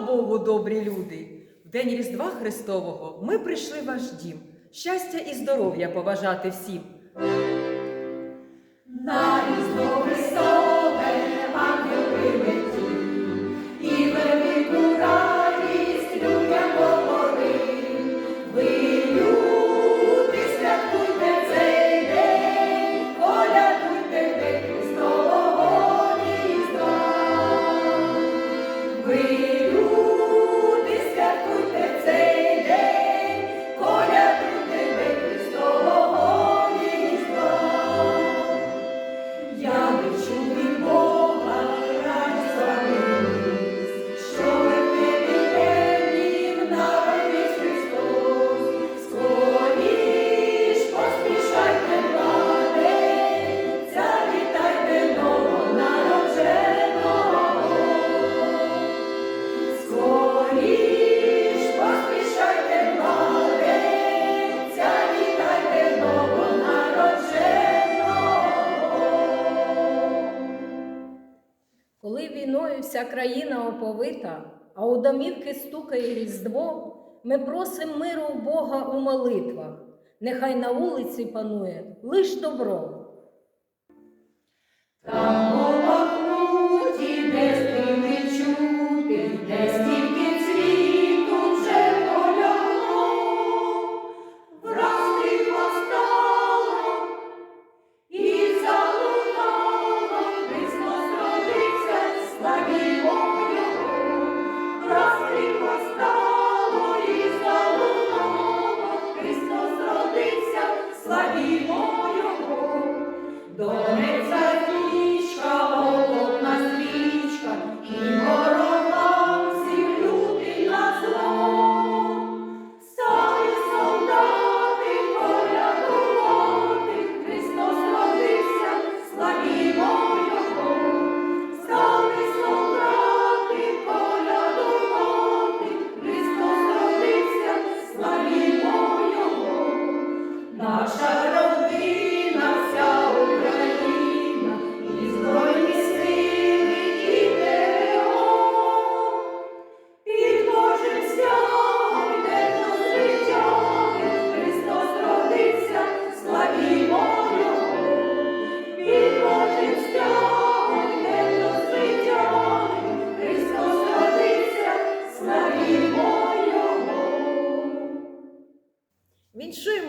Богу, добрі люди! В день Різдва Христового ми прийшли в ваш дім. Щастя і здоров'я побажати всім. Вся країна оповита, а у домівки стукає різдво, ми просимо миру у Бога у молитвах. Нехай на вулиці панує лиш добро. Родився, славімо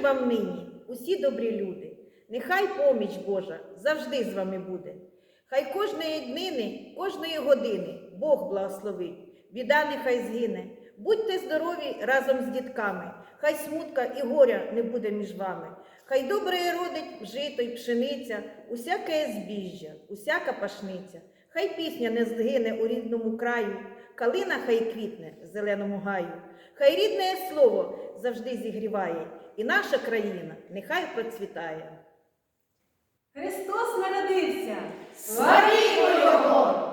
Вам нині, усі добрі люди. Нехай поміч Божа завжди з вами буде. Хай кожної днини, кожної години Бог благословить, біда нехай згине. Будьте здорові разом з дітками, хай смутка і горя не буде між вами. Хай добре родить жито й пшениця, усяке збіжжя, усяка пашниця. Хай пісня не згине у рідному краю, калина хай квітне зеленому гаю. Хай рідне слово завжди зігріває, і наша країна нехай процвітає. Христос народився! Славімо Його!